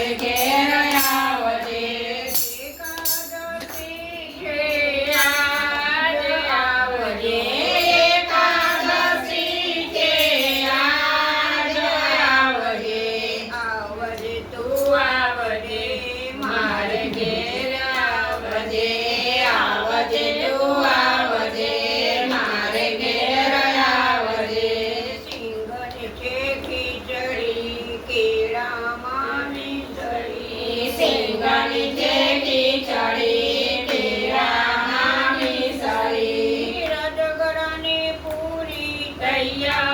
again. Yeah.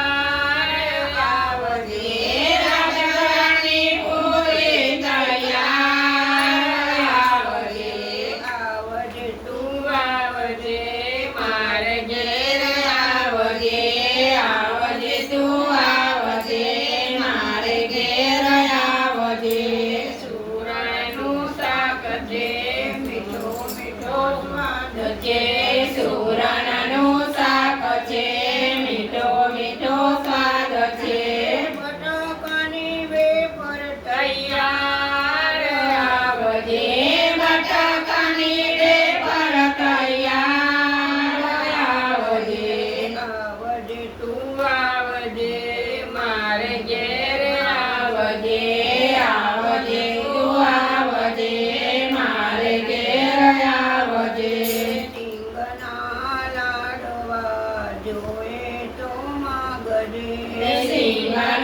રુચે સુરણનો શાક મીઠો મીઠો સ્વાદ છે. બટાકાની વેફર તૈયાર આવજે બટાકાની વેફર તૈયાર આવજે તું આવજે મારે ઘેર આવજે. Blessing my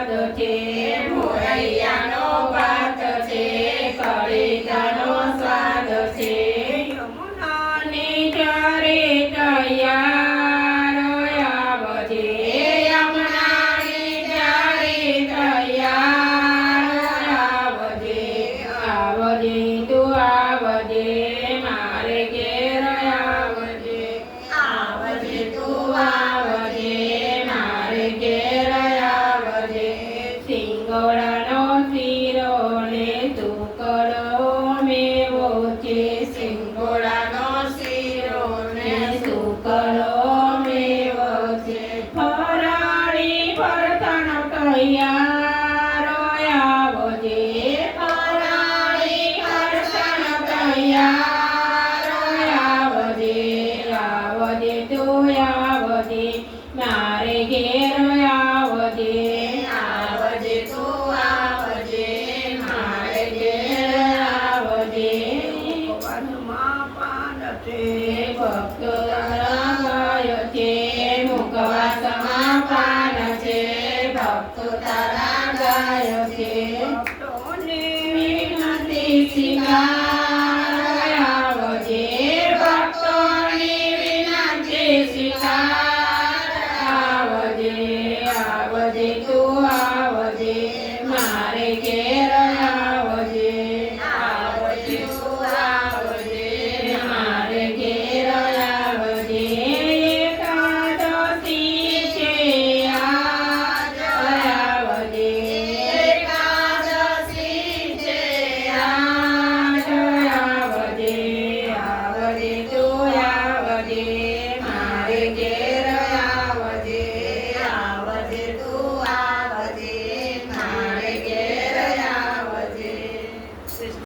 ಮಾಡುತ್ತೇ que sin corazón. thế bậc